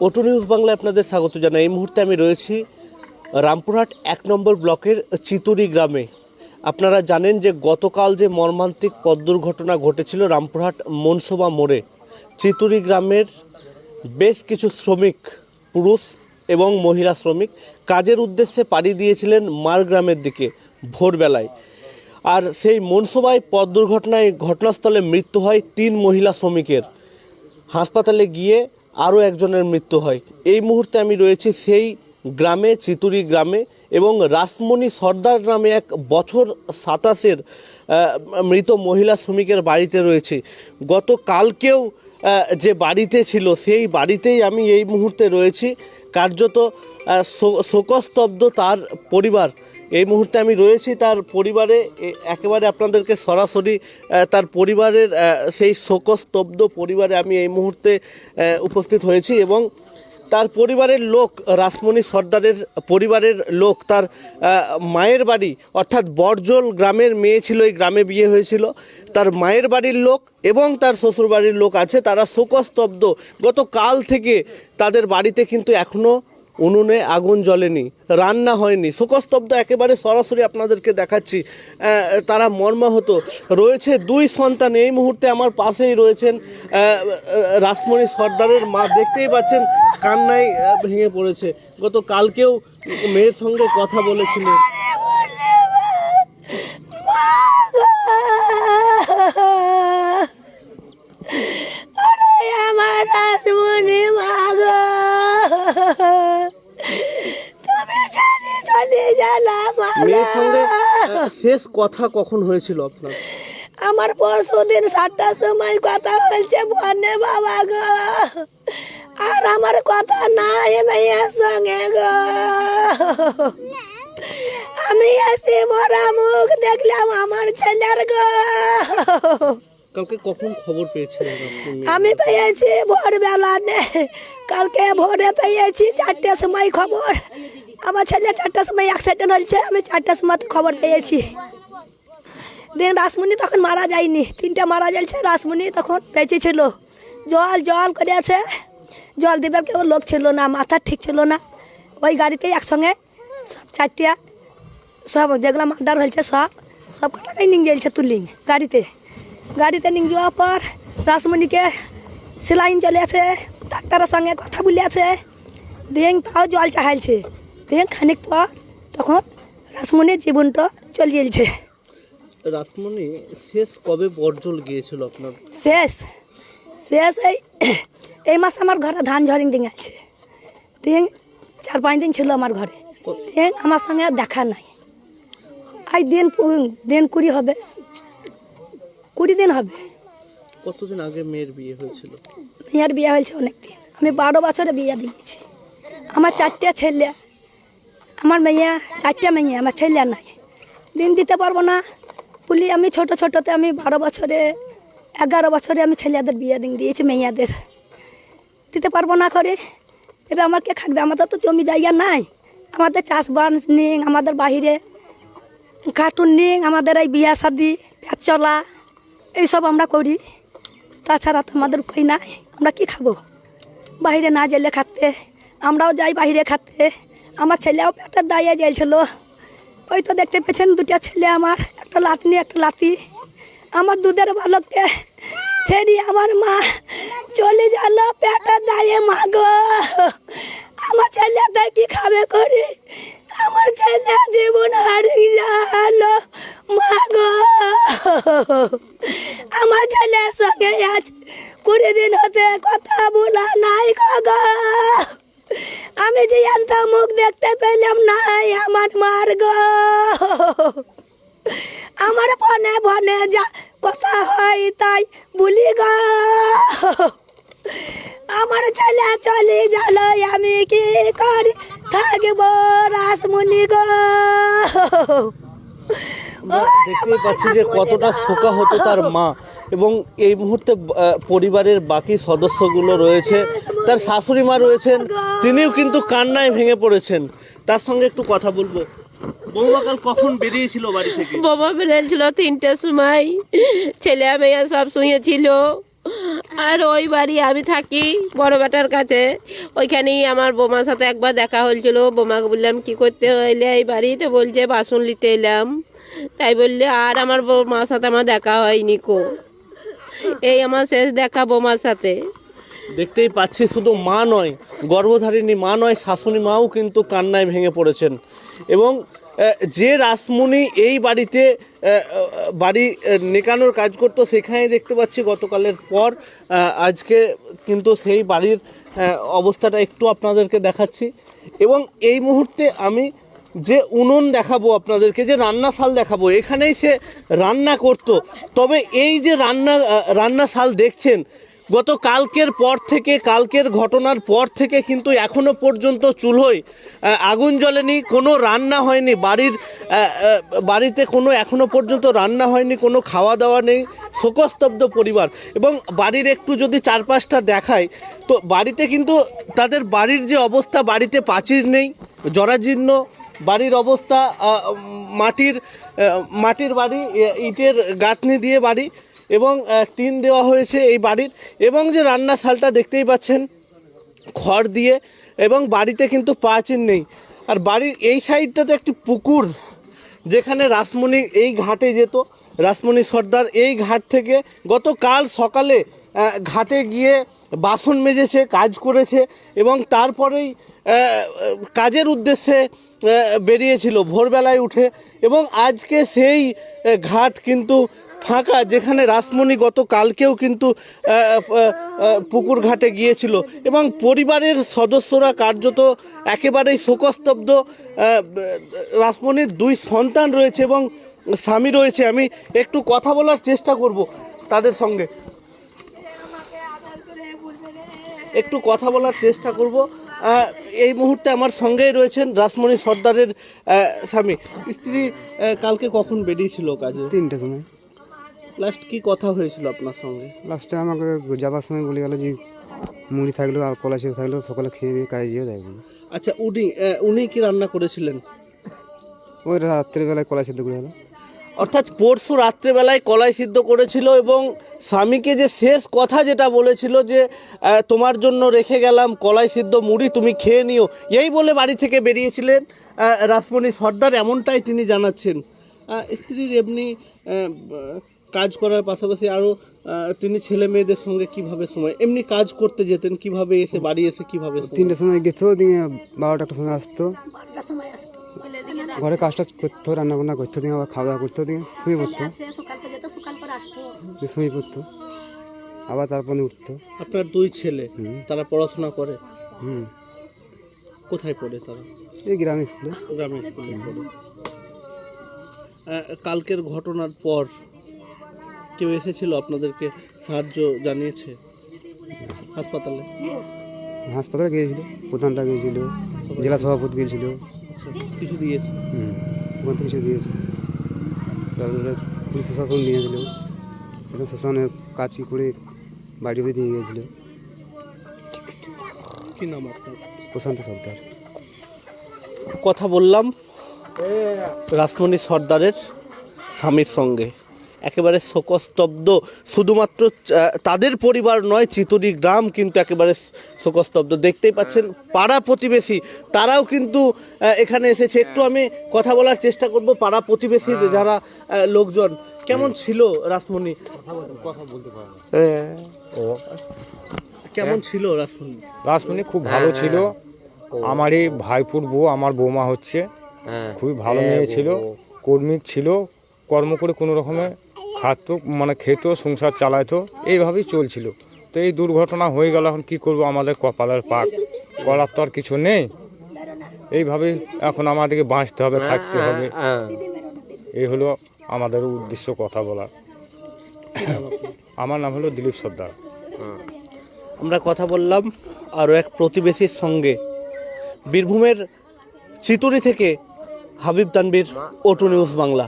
ওটু news বাংলায় আপনাদের স্বাগত জানাই। এই মুহূর্তে আমি রয়েছি রামপুরহাট এক নম্বর ব্লকের চিতুরি গ্রামে। আপনারা জানেন যে গতকাল যে মর্মান্তিক পথ দুর্ঘটনা ঘটেছিল রামপুরহাট মনসোবা মোড়ে চিতুরি গ্রামের বেশ কিছু শ্রমিক, পুরুষ এবং মহিলা শ্রমিক কাজের উদ্দেশ্যে পাড়ি দিয়েছিলেন মারগ্রামের দিকে ভোরবেলায়। আর সেই মনসোবায় পথ দুর্ঘটনায় ঘটনাস্থলে মৃত্যু হয় তিন মহিলা শ্রমিকের। হাসপাতালে গিয়ে আরও একজনের মৃত্যু হয়। এই মুহূর্তে আমি রয়েছি সেই গ্রামে, চিতুরি গ্রামে এবং রাসমণি সর্দার নামে এক বছর সাতাশের মৃত মহিলা শ্রমিকের বাড়িতে রয়েছে। গত কালকেও যে বাড়িতে ছিল সেই বাড়িতেই আমি এই মুহূর্তে রয়েছি। কার্যত শোকস্তব্ধ তার পরিবার। এই মুহূর্তে আমি রয়েছি তার পরিবারে একেবারে আপনাদেরকে সরাসরি তার পরিবারের সেই শোকস্তব্ধ পরিবারে আমি এই মুহূর্তে উপস্থিত হয়েছি এবং তার পরিবারের লোক, রাসমণি সর্দারের পরিবারের লোক, তার মায়ের বাড়ি, অর্থাৎ বর্জল গ্রামের মেয়ে ছিল, এই গ্রামে বিয়ে হয়েছিল। তার মায়ের বাড়ির লোক এবং তার শ্বশুর বাড়ির লোক আছে, তারা শোকস্তব্ধ। গত কাল থেকে তাদের বাড়িতে কিন্তু এখনও উনুনে আগুন জ্বলেনি, রান্না হয়নি, শোকস্তব্ধ একেবারে সরাসরি আপনাদেরকে দেখাচ্ছি। তারা মর্মাহত। রয়েছে দুই সন্তান, এই মুহূর্তে আমার পাশেই রয়েছেন রাসমণি সর্দারের মা। দেখতেই পাচ্ছেন, কান্নায় ভেঙে পড়েছে। গত কালকেও মেয়ের সঙ্গে কথা বলেছিলেন আরে আমার রাসমণি মাগো তুমি জানি চলে জানা মেয়ের সঙ্গে শেষ কথা কখন হয়েছিল আপনার? আমার পরশু দিন সাতটার সময় কথা বলছে বনে বাবা গো। আর আমার কথা নাই মেয়ের সঙ্গে গো। আমি এসে মরা মুখ দেখলাম আমার ছেলের গো। কালকে কখন খবর পেয়েছিলেন আমি পেয়েছি ভোরবেলা নে কালকে ভোরে পেয়েছি চারটের সময় খবর। আমার ছেলে চারটার সময় অ্যাক্সিডেন্ট হয়েছে, আমি চারটার সময় খবর পেয়েছি। দিন রাসমণি তখন মারা যায়নি, তিনটা মারা যাচ্ছে, রাসমণি তখন বেঁচে ছিল। জল জল করে আছে জল দেবার কেউ লোক ছিল না, মাথা ঠিক ছিল না। ওই গাড়িতে একসঙ্গে সব চারটিয়া, সব যেগুলো মার্ডার হয়েছে সব সব কটাকাই নিয়ে যাইছে তুলিং গাড়িতে। গাড়িতে নিয়ে যাওয়ার পর রাসমণিকে সেলাইন চলে আছে ডাক্তারের সঙ্গে কথা বলে আছে দেন তাও জল চাহাইছে। দেন খানিক পর তখন রাসমণির জীবনটা চলে যাইছে রাসমণি শেষ কবে বর্জল গিয়েছিল আপনার? শেষ শেষ এই এই মাসে আমার ঘরে ধান ঝরিং দিন আছে। দিন চার পাঁচ দিন ছিল আমার ঘরে। দিন আমার সঙ্গে আর দেখা নাই। আজ দিন দিন কুড়ি হবে। কুড়ি দিন হবে। কতদিন আগে মেয়ের বিয়ে হয়েছিল? মেয়ের বিয়ে হয়েছে অনেক দিন আমি বারো বছরে বিয়ে দিয়েছি। আমার চারটে ছেলে আমার মেয়ে, চারটে মেয়ে, আমার ছেলে নাই। দিন দিতে পারব না। বলি আমি ছোট, ছোটতে আমি বারো বছরে, এগারো বছরে আমি ছেলেদের বিয়ে দিন দিয়েছি, মেয়েদের। দিতে পারব না করে এবার আমার কে খাটবে। আমাদের তো জমি জায়গা নাই। আমাদের চাষবাস নেই, আমাদের বাহিরে কার্টুন নেই, আমাদের এই বিয়া শাদি পেট চলা, এইসব আমরা করি। তাছাড়া তো আমাদের উপায় নাই। আমরা কি খাব? বাইরে না জেলে খাতে আমরাও যাই বাইরে খাতে আমার ছেলেও পেটের দাইয়ে যাইছিল ওই তো দেখতে পেয়েছেন দুটা ছেলে আমার, একটা লাতনি, একটা লাতি। আমার দুধের বালককে ছেড়ে আমার মা চলে গেল পেটের দায়ে, মা গো। আমার ছেলে তাই কি খাবে করে। আমার ছেলে জীবন হারিয়ে গেল, মা গো। আমার ছেলের সঙ্গে আজ কুড়ি দিন হতে কথা বলা নাই গো। আমি যে আনতা মুখ দেখতে পেলাম নাই আমার মার গো আমার বনে বনে যা কথা হয় তাই বলি গো। আমার ছেলে চলে গেল, আমি কি করি থাকব রাসমণি গো? আমরা দেখতেই পাচ্ছি যে কতটা শোকা হতো তার মা এবং এই মুহূর্তে পরিবারের বাকি সদস্যগুলো রয়েছে, তার শাশুড়ি মা রয়েছেন, তিনিও কিন্তু কান্নায় ভেঙে পড়েছেন। তার সঙ্গে একটু কথা বলব। বৌমা কাল কখন বেরিয়েছিল বাড়ি থেকে? বৌমা বেরিয়েছিল তিনটের সময়। ছেলে মেয়ে সব শুয়েছিল। আর ওই বাড়ি আমি থাকি বড় বেটার কাছে। ওইখানেই আমার বোমার সাথে একবার দেখা হয়েছিল। বোমাকে বললাম, কি করতে হইলে এই বাড়িতে? বলছে, বাসন নিতে এলাম। তাই বললে, আর আমার বোমার সাথে আমার দেখা হয়নি কো? এই আমার শেষ দেখা বোমার সাথে। দেখতেই পাচ্ছি, শুধু মা নয়, গর্ভধারিণী মা নয়, শাশুড়ি মাও কিন্তু কান্নায় ভেঙে পড়েছেন। এবং যে রাসমণি এই বাড়িতে বাড়ি নেকানোর কাজ করতো সেখানে দেখতে পাচ্ছি গতকালের পর আজকে কিন্তু সেই বাড়ির অবস্থাটা একটু আপনাদেরকে দেখাচ্ছি। এবং এই মুহূর্তে আমি যে উনুন দেখাবো আপনাদেরকে, যে রান্নাশাল দেখাবো, এখানেই সে রান্না করত। তবে এই যে রান্না রান্নাশাল দেখছেন গত কালকের পর থেকে, কালকের ঘটনার পর থেকে কিন্তু এখনও পর্যন্ত চুলোয় আগুন জ্বলেনি, কোনো রান্না হয়নি, বাড়ির বাড়িতে কোনো এখনও পর্যন্ত রান্না হয়নি, কোনো খাওয়া দাওয়া নেই, শোকস্তব্ধ পরিবার। এবং বাড়ির একটু যদি চারপাশটা দেখায় তো বাড়িতে কিন্তু তাদের বাড়ির যে অবস্থা, বাড়িতে প্রাচীর নেই, জরাজীর্ণ, বাড়ির অবস্থা মাটির মাটির বাড়ি, ইটের গাঁথনি দিয়ে বাড়ি এবং টিন দেওয়া হয়েছে এই বাড়ির এবং যে রান্না শালটা দেখতেই পাচ্ছেন, খড় দিয়ে এবং বাড়িতে কিন্তু প্রাচীর নেই। আর বাড়ির এই সাইডটাতে একটি পুকুর, যেখানে রাসমণি এই ঘাটে যেত। রাসমণি সর্দার এই ঘাট থেকে গতকাল সকালে ঘাটে গিয়ে বাসন মেজেছে, কাজ করেছে এবং তারপরেই কাজের উদ্দেশ্যে বেরিয়েছিল ভোরবেলায় উঠে এবং আজকে সেই ঘাট কিন্তু ফাঁকা, যেখানে রাসমণি গত কালকেও কিন্তু পুকুর ঘাটে গিয়েছিল। এবং পরিবারের সদস্যরা কার্যত একেবারেই শোকস্তব্ধ রাসমণির দুই সন্তান রয়েছে এবং স্বামী রয়েছে। আমি একটু কথা বলার চেষ্টা করব তাদের সঙ্গে। একটু কথা বলার চেষ্টা করব। এই মুহূর্তে আমার সঙ্গেই রয়েছেন রাসমণি সর্দারের স্বামী। স্ত্রী কালকে কখন বেরিয়েছিল কাজে? তিনটের সময়। লাস্ট কি কথা হয়েছিল আপনার সঙ্গে? লাস্টে আমাকে যাবার সময় বলে গেল যে মুড়ি থাকল আর কলা সেব থাকল সকালে খেয়ে দিয়ে কাজে যেও দেখব আচ্ছা উনি আহ, উনি কি রান্না করেছিলেন? ওই রাত্রেবেলায় কলা সেদ্ধ করে হলো। অর্থাৎ পরশু রাত্রেবেলায় কলাই সিদ্ধ করেছিল এবং স্বামীকে যে শেষ কথা যেটা বলেছিল যে আহ, তোমার জন্য রেখে গেলাম কলাই সিদ্ধ মুড়ি তুমি খেয়ে নিও এই বলে বাড়ি থেকে বেরিয়েছিলেন আহ, রাসমণি সর্দার এমনটাই তিনি জানাচ্ছেন। আহ, স্ত্রীর এমনি আহ, কাজ করার পাশাপাশি আরও তিনি ছেলে মেয়েদের সঙ্গে কীভাবে সময় এমনি কাজ করতে যেতেন কীভাবে এসে বাড়ি এসে কীভাবে সময়? তিনটের সময় গেছো দিয়ে বারোটা একটা সময় আসতো। ঘরে কাজটা করতো রান্না বান্না করতো দিয়ে আবার খাওয়া দাওয়া করতো দিয়ে শুয়ে পড়তো। শুয়ে পড়তো। আবার তারপরে উঠতো। আপনার দুই ছেলে তারা পড়াশোনা করে? হুম। কোথায় পড়ে তারা? এই গ্রামের স্কুলে। গ্রামের স্কুলে পড়ে। কালকের ঘটনার পর কেউ এসেছিল আপনাদেরকে সাহায্য জানিয়েছে? হাসপাতালে? হাসপাতালে গিয়েছিল? প্রধানটা গিয়েছিল জেলা সভাপতি গিয়েছিল। আচ্ছা কিছু দিয়েছে? হুম ওখান থেকে কিছু দিয়েছে। তারপরে পুলিশ প্রশাসন নিয়েছিল এখন শ্মশানে কাজ করে বাড়ি বাড়ি দিয়ে গিয়েছিল। কি নাম আপনার? প্রশান্ত সর্দার। কথা বললাম রাসমণি সর্দারের স্বামীর সঙ্গে। একেবারে শোকস্তব্ধ। শুধুমাত্র তাদের পরিবার নয় চিতুরি গ্রাম কিন্তু একেবারে শোকস্তব্ধ। দেখতেই পাচ্ছেন পাড়া প্রতিবেশী তারাও কিন্তু এখানে এসেছে। একটু আমি কথা বলার চেষ্টা করব পাড়া প্রতিবেশী যারা লোকজন। কেমন ছিল রাসমণি? কেমন ছিল রাসমণি? রাসমণি খুব ভালো ছিল। আমারই ভাইপুর বউ আমার বৌমা হচ্ছে। খুবই ভালো মেয়ে ছিল কর্মিক ছিল কর্ম করে কোনো রকমে খাত মানে খেত সংসার চালাইতো এইভাবেই চলছিল। তো এই দুর্ঘটনা হয়ে গেল এখন কি করব আমাদের কপালের পাক করার তো আর কিছু নেই। এইভাবেই এখন আমাদেরকে বাঁচতে হবে থাকতে হবে। এই হলো আমাদের উদ্দেশ্য কথা বলার। আমার নাম হলো দিলীপ সর্দার। আমরা কথা বললাম আরও এক প্রতিবেশীর সঙ্গে। বীরভূমের চিতুরি থেকে Habib Tanvir O two news Bangla.